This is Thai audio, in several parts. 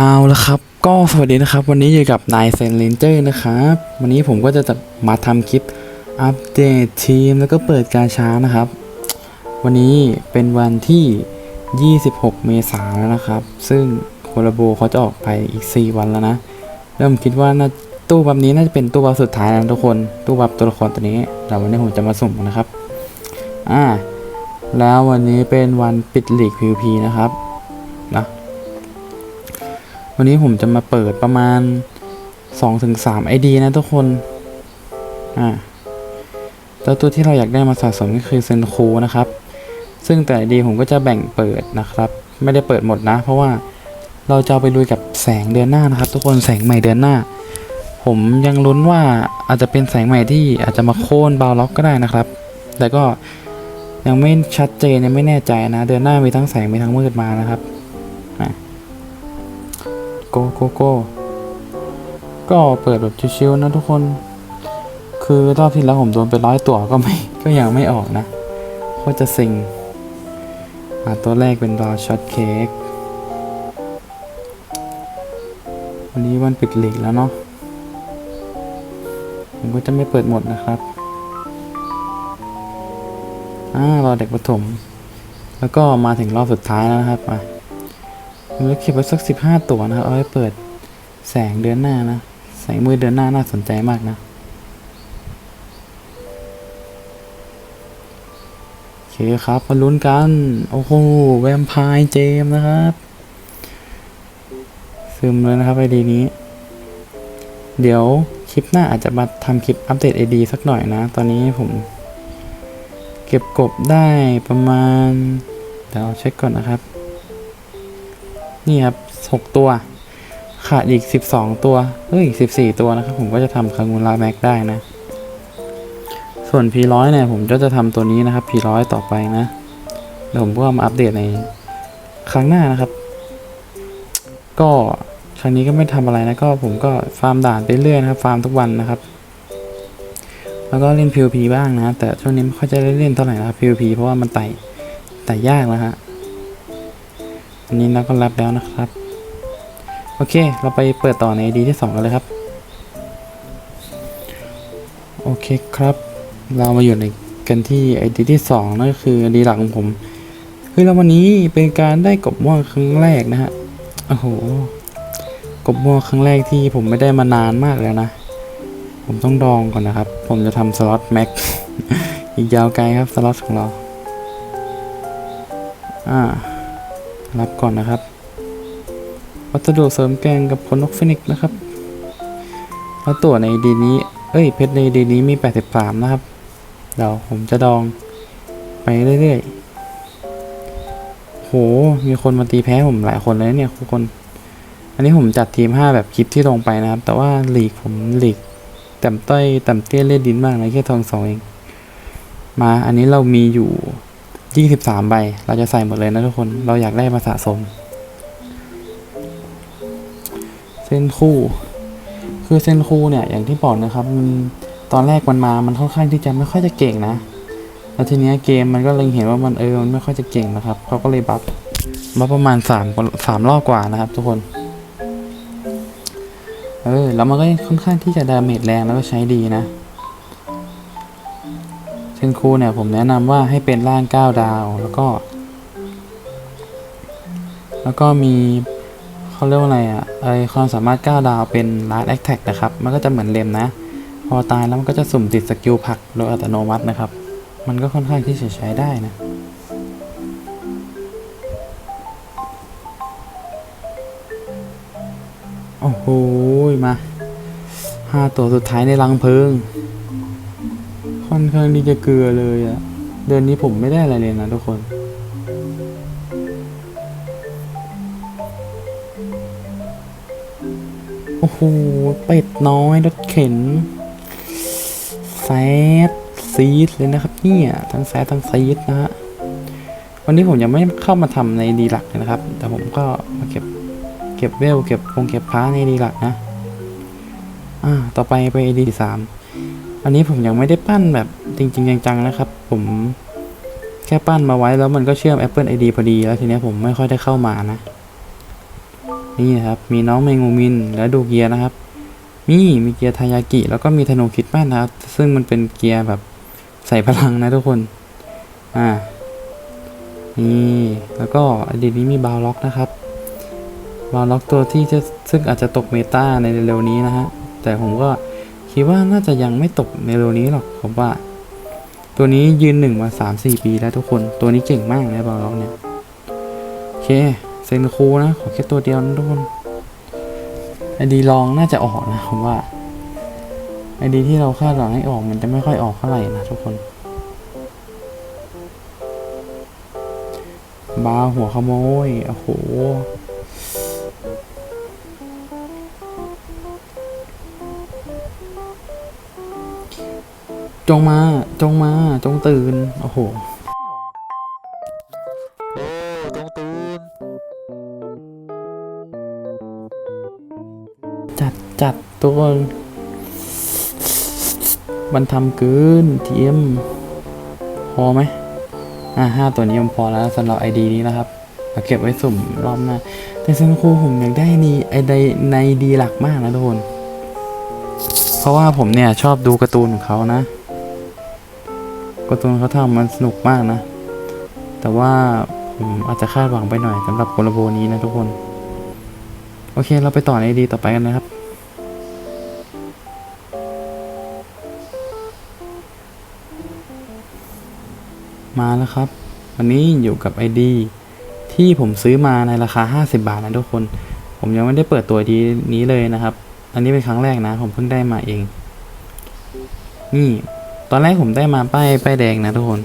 เอาละครับ ก็สวัสดีนะครับ วันนี้อยู่กับนายเซนเลนเจอร์นะครับ วันนี้ผมก็จะมาทำคลิปอัปเดตทีมแล้วก็เปิดกาช้านะครับ วันนี้เป็นวันที่ 26 เมษายนแล้วนะครับ ซึ่งโคลาโบเขาจะออกไปอีก 4 วันแล้วนะ เริ่มคิดว่าน่าตู้บับนี้น่าจะเป็นตู้บับสุดท้ายแล้วทุกคน ตู้บับตัวละครตัวนี้เดี๋ยววันนี้ผมจะมาสุ่มนะครับ อ่า แล้ววันนี้เป็นวันปิดหลีก PVP นะครับ นะ วันนี้ผมจะมาเปิดประมาณ 2-3 ID นะทุกคน อ่าแล้วตัวที่เราอยากได้มาสะสมก็คือเซนคูนะครับ ซึ่งแต่ ID ผมก็จะแบ่งเปิดนะครับ ไม่ได้เปิดหมดนะ เพราะว่าเราจะาไปลุยกับแสงเดือนหน้านะครับ ทุกคนแสงใหม่เดือนหน้า ผมยังลุ้นว่าอาจจะเป็นแสงใหม่ที่อาจจะมาโค่นบาวล็อกก็ได้นะครับ แต่ก็ยังไม่ชัดเจนยังไม่แน่ใจนะ เดือนหน้ามีทั้งแสงมีทั้งมืดมานะครับ โกโกโกก็เปิดแบบชิวๆนะทุกคน คือรอบที่แล้วผมโดนไปร้อยตัวก็ไม่ก็ยังไม่ออกนะก็จะสิงอ่าตัวแรกเป็นรอช็อตเค้กวันนี้วันปิดหลีกแล้วเนาะผมก็จะไม่เปิดหมดนะครับอ่ารอเด็กประถม แล้วก็มาถึงรอบสุดท้ายแล้วนะครับมา ผมจะเก็บไว้สักสิบห้าตัวนะครับเอาไว้เปิดแสงเดือนหน้านะแสงมือเดือนหน้าน่าสนใจมากนะโอเคครับมาลุ้นกัน โอ้โหแวมไพร์เจมนะครับซึมเลยนะครับไอดีนี้ เดี๋ยวคลิปหน้าอาจจะมาทำคลิปอัปเดตไอดีสักหน่อยนะ ตอนนี้ผม เก็บกบได้ประมาณ เดี๋ยวเช็คก่อนนะครับ นี่ครับหกตัว ขาดอีกสิบสองตัวเฮ้ยสิบสี่ตัวนะครับ ผมก็จะทำคางูลาแม็กได้นะ ส่วน P100 เนี่ยผมก็จะทำตัวนี้นะครับ P100 ต่อไปนะเดี๋ยวผมก็มาอัปเดตในครั้งหน้านะครับ ก็ครั้งนี้ก็ไม่ทำอะไรนะก็ผมก็ฟาร์มด่านไปเรื่อยนะครับ ฟาร์มทุกวันนะครับ แล้วก็เล่น PVP บ้างนะ แต่ช่วงนี้ไม่ค่อยจะได้เล่นเท่าไหร่นะครับ PVP เพราะว่ามันไต่ไต่ยากนะฮะ อันนี้เราก็รับแล้วนะครับ โอเค เราไปเปิดต่อในดีที่สองกันเลยครับ โอเคครับ เรามาอยู่ในกันที่ไอดีที่สองนั่นก็คือดีหลักของผมคือแล้ววันนี้เป็นการได้กบม่วงครั้งแรกนะฮะ โอ้โห กบม่วงครั้งแรกที่ผมไม่ได้มานานมากแล้วนะ ผมต้องดองก่อนนะครับ ผมจะทำสล็อตแม็กอีกยาวไกลครับสล็อตของเรา อ่า รับก่อนนะครับ วัสดุเสริมแกงกับขนนกฟินิกซ์นะครับ แล้วตัวในดีนี้ เอ้ย เพชรในดีนี้มี 83 นะครับ เดี๋ยวผมจะดองไปเรื่อยๆ โห มีคนมาตีแพ้ผมหลายคนเลยเนี่ยทุกคน อันนี้ผมจัดทีม 5 แบบคลิปที่ลงไปนะครับ แต่ว่าหลีกผมหลีกต่ำต้อยต่ำเตี้ยเล่นดินมากนะแค่ทองสองเอง มาอันนี้เรามีอยู่ 23ใบ เราจะใส่หมดเลยนะทุกคน เราอยากได้มาสะสม เส้นคู่ คือเส้นคู่เนี่ย อย่างที่บอกนะครับมันตอนแรกมันมา มันค่อนข้างที่จะไม่ค่อยจะเก่งนะ แล้วทีเนี้ยเกมมันก็เลยเห็นว่ามันเออ มันไม่ค่อยจะเก่งนะครับ เขาก็เลยบัฟบัฟประมาณสามสามรอบกว่านะครับ ทุกคน เออ แล้วมันก็ค่อนข้างที่จะดาเมจแรงแล้วก็ใช้ดีนะ เส้นคู่เนี่ยผมแนะนำว่าให้เป็นร่าง 9 ดาวแล้วก็ แล้วก็มีเขาเรียกว่าอะไรอะไอความสามารถ 9 ดาวเป็น last attack นะครับ มันก็จะเหมือนเลมนะ พอตายแล้วมันก็จะสุ่มติดสกิลผักโดยอัตโนมัตินะครับ มันก็ค่อนข้างที่จะใช้ได้นะโอ้โหมาห้าตัวสุดท้ายในรังเพลิง ค่อนข้างที่จะเกลือเลยอะเดือนนี้ผมไม่ได้อะไรเลยนะทุกคน โอ้โห เป็ดน้อยรถเข็นแซดซีดเลยนะครับเนี่ยทั้งแซดทั้งซีดนะฮะวันนี้ผมยังไม่เข้ามาทำในดีหลักนะครับ แต่ผมก็มาเก็บเก็บเวลเก็บคงเก็บพ้าในดีหลักนะ อ่า ต่อไปไปดีสาม อันนี้ผมยังไม่ได้ปั้นแบบจริงๆจังๆนะครับ ผมแค่ปั้นมาไว้แล้วมันก็เชื่อม Apple ID พอดี แล้วทีนี้ผมไม่ค่อยได้เข้ามานะ นี่นะครับ มีน้องเมงูมินและดูเกียร์นะครับ มีมีเกียร์ทายากิ แล้วก็มีธนูคิดแม่นนะครับ ซึ่งมันเป็นเกียร์แบบใส่พลังนะทุกคน อ่า นี่ แล้วก็อดีตนี้มีบาวล็อกนะครับบาวล็อกตัวที่จะซึ่งอาจจะตกเมตาในเร็วๆนี้นะฮะ แต่ผมก็ คิดว่าน่าจะยังไม่ตกในเร็วนี้หรอกผมว่า ตัวนี้ยืนหนึ่งมาสามสี่ปีแล้วทุกคน ตัวนี้เก่งมากนะบาวล็อกเนี่ยโอเคเซนคูนะ ขอแค่ตัวเดียวนะทุกคนไอดีลองน่าจะออกนะผมว่าไอดีที่เราคาดหวังให้ออกมันจะไม่ค่อยออกเท่าไหร่นะทุกคนบาหัวขโมยโอ้โห จงมา จงมา จงตื่น โอ้โห โอ้ตรงตูนจัดจัดตัว มันทำเกินเทีเอ็มพอไหม อ่าห้าตัวนี้มันพอแล้วสำหรับไอดีนี้นะครับเราเก็บไว้สุ่มรอบหน้า แต่ซันคูผมอยากได้นี่ไอใดในดีหลักมากนะทุกคน เพราะว่าผมเนี่ยชอบดูการ์ตูนของเขานะการ์ตูนเขาทำมันสนุกมากนะ แต่ว่าผมอาจจะคาดหวังไปหน่อยสำหรับโคลาโบนี้นะทุกคน โอเคเราไปต่อในดีต่อไปกันนะครับมาแล้วครับ วันนี้อยู่กับ ID ที่ผมซื้อมาในราคา 50 บาทนะทุกคน ผมยังไม่ได้เปิดตัวดีนี้เลยนะครับ อันนี้เป็นครั้งแรกนะ ผมเพิ่งได้มาเอง นี่ ตอนแรกผมได้มาป้ายป้ายแดงนะทุกคน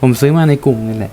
ผมซื้อมาในกลุ่มนี่แหละ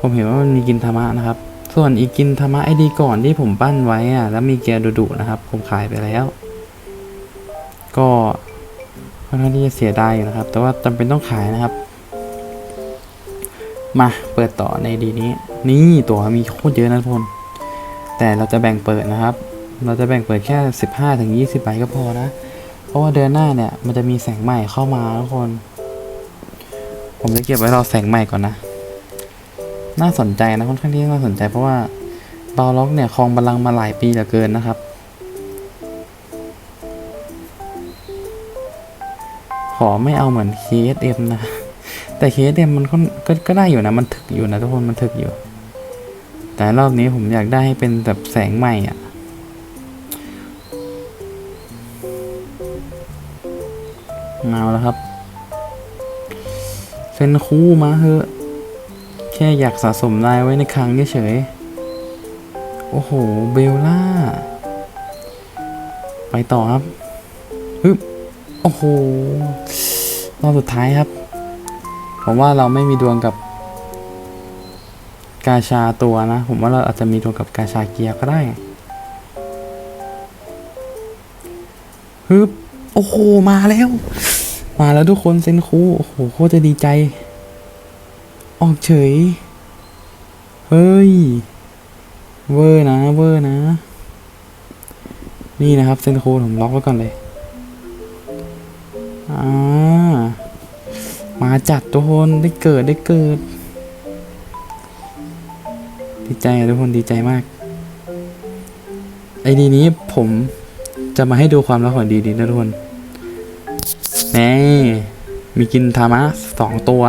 ผมเห็นว่ามันมีกินธรรมะนะครับ ส่วนอีกกินธรรมะไอดีก่อนที่ผมปั้นไว้อะแล้วมีเกียร์ดุๆนะครับ ผมขายไปแล้ว ก็ค่อนข้างที่จะเสียดายอยู่นะครับ แต่ว่าจำเป็นต้องขายนะครับ มาเปิดต่อในดีนี้ นี่ตัวมีโคตรเยอะนะทุกคน แต่เราจะแบ่งเปิดนะครับ เราจะแบ่งเปิดแค่ 15ถึง20ใบก็พอนะ เพราะว่าเดือนหน้าเนี่ยมันจะมีแสงใหม่เข้ามาทุกคน ผมจะเก็บไว้รอแสงใหม่ก่อนนะ น่าสนใจนะค่อนข้างที่น่าสนใจ เพราะว่าบาล็อกเนี่ยครองบัลลังก์มาหลายปีเหลือเกินนะครับ ขอไม่เอาเหมือน KSM นะ แต่ KSM มันก็ก็ก็ได้อยู่นะ มันถึกอยู่นะทุกคนมันถึกอยู่ แต่รอบนี้ผมอยากได้ให้เป็นแบบแสงใหม่อะ เอาแล้วครับเซนคู่มาเถอะ แค่อยากสะสมลายไว้ในคลังเฉยโอ้โห เบลล่า ไปต่อครับฮึบโอ้โห รอบสุดท้ายครับ ผมว่าเราไม่มีดวงกับ กาชาตัวนะ ผมว่าเราอาจจะมีดวงกับกาชาเกียร์ก็ได้ฮึบโอ้โห มาแล้ว มาแล้วทุกคนเซนคูโอ้โหโคตรจะดีใจ ออกเฉย เฮ้ย เวอร์นะ เวอร์นะ นี่นะครับเซนโคผมล็อกไว้ก่อนเลยอ่ามาจัดทุกคนได้เกิดได้เกิด ดีใจทุกคนดีใจมาก ไอดีนี้ผมจะมาให้ดูความลับของดีดีนะทุกคน นี่มีกินทามะสองตัว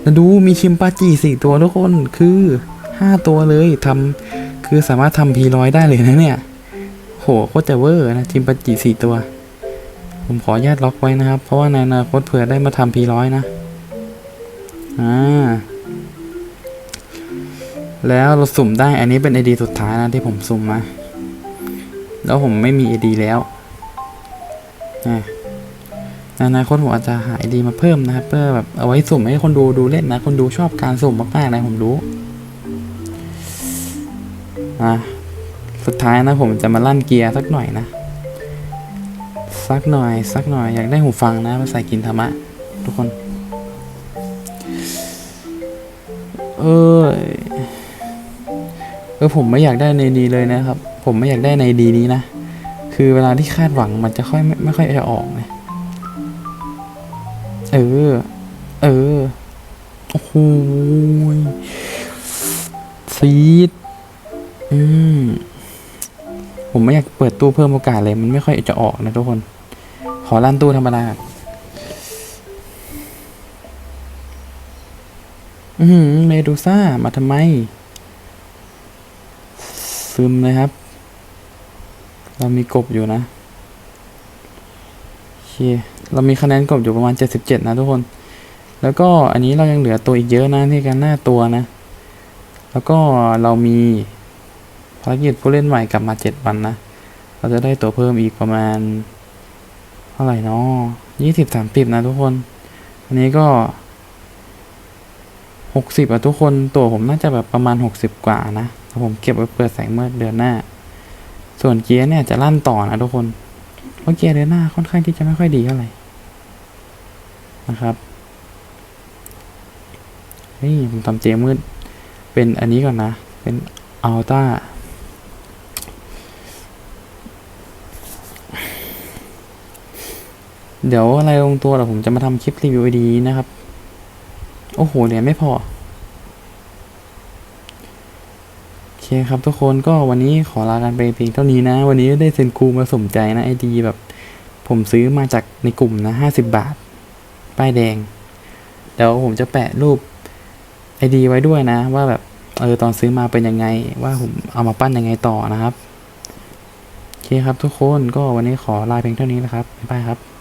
แล้วดูมีชิมปาจิสี่ตัวทุกคนคือห้าตัวเลยทำคือสามารถทำพีร้อยได้เลยนะเนี่ยโหโคตรจะเวอร์นะชิมปาจิสี่ตัว ผมขอญาตล็อกไว้นะครับ เพราะว่าในอนาคตเผื่อได้มาทำพีร้อยนะอ่าแล้วเราสุ่มได้อันนี้เป็นไอดีสุดท้ายนะที่ผมสุ่มมา แล้วผมไม่มีไอดีแล้วอ่า อนาคตผมอาจจะหาไอดีมาเพิ่มนะครับ เพื่อแบบเอาไว้สุ่มให้คนดูดูเล่นนะ คนดูชอบการสุ่มมากๆนะผมรู้อะสุดท้ายนะผมจะมาลั่นเกียร์สักหน่อยนะ สักหน่อย สักหน่อยอยากได้หูฟังนะมาใส่กินธรรมะ ทุกคน เออเออผมไม่อยากได้ในดีเลยนะครับ ผมไม่อยากได้ในดีนี้นะ คือเวลาที่คาดหวังมันจะค่อยไม่ไม่ค่อยจะออกนะ เออ เออ โอ้โหซีดอืม ผมไม่อยากเปิดตู้เพิ่มโอกาสเลย มันไม่ค่อยจะออกนะทุกคน ขอลั่นตู้ธรรมดาก่อนอือหือเมดูซ่า มาทำไม ซึมเลยครับ เรามีกบอยู่นะโอเค เรามีคะแนนกบอยู่ประมาณ 77 นะทุกคน แล้วก็อันนี้เรายังเหลือตัวอีกเยอะนะที่กันหน้าตัวนะ แล้วก็เรามีภารกิจผู้เล่นใหม่กลับมาเจ็ดวันนะ เราจะได้ตัวเพิ่มอีกประมาณ เท่าไหร่เนาะยี่สิบสามสิบนะทุกคน อันนี้ก็หกสิบอะทุกคนตัวผมน่าจะแบบประมาณหกสิบกว่านะแต่ผมเก็บไว้เปิดแสงเมื่อเดือนหน้า ส่วนเกียร์เนี่ยจะลั่นต่อนะทุกคน เพราะเกียร์เดือนหน้าค่อนข้างที่จะไม่ค่อยดีเท่าไหร่ นะครับนี่ผมทำเจมืดเป็นอันนี้ก่อนนะ เป็นอัลต้าเดี๋ยวอะไรลงตัวเดี๋ยวผมจะมาทำคลิปรีวิวดีนะครับ โอ้โหเหรียญไม่พอ โอเคครับทุกคนก็วันนี้ขอลากันไปเพียงเท่านี้นะ วันนี้ได้เซ็นคูมาสมใจนะไอดีแบบ ผมซื้อมาจากในกลุ่มนะห้าสิบบาท ป้ายแดง เดี๋ยวผมจะแปะรูปไอดีไว้ด้วยนะ ว่าแบบเออตอนซื้อมาเป็นยังไง ว่าผมเอามาปั้นยังไงต่อนะครับ โอเคครับทุกคนก็วันนี้ขอลาเพียงเท่านี้นะครับบ๊ายบายครับ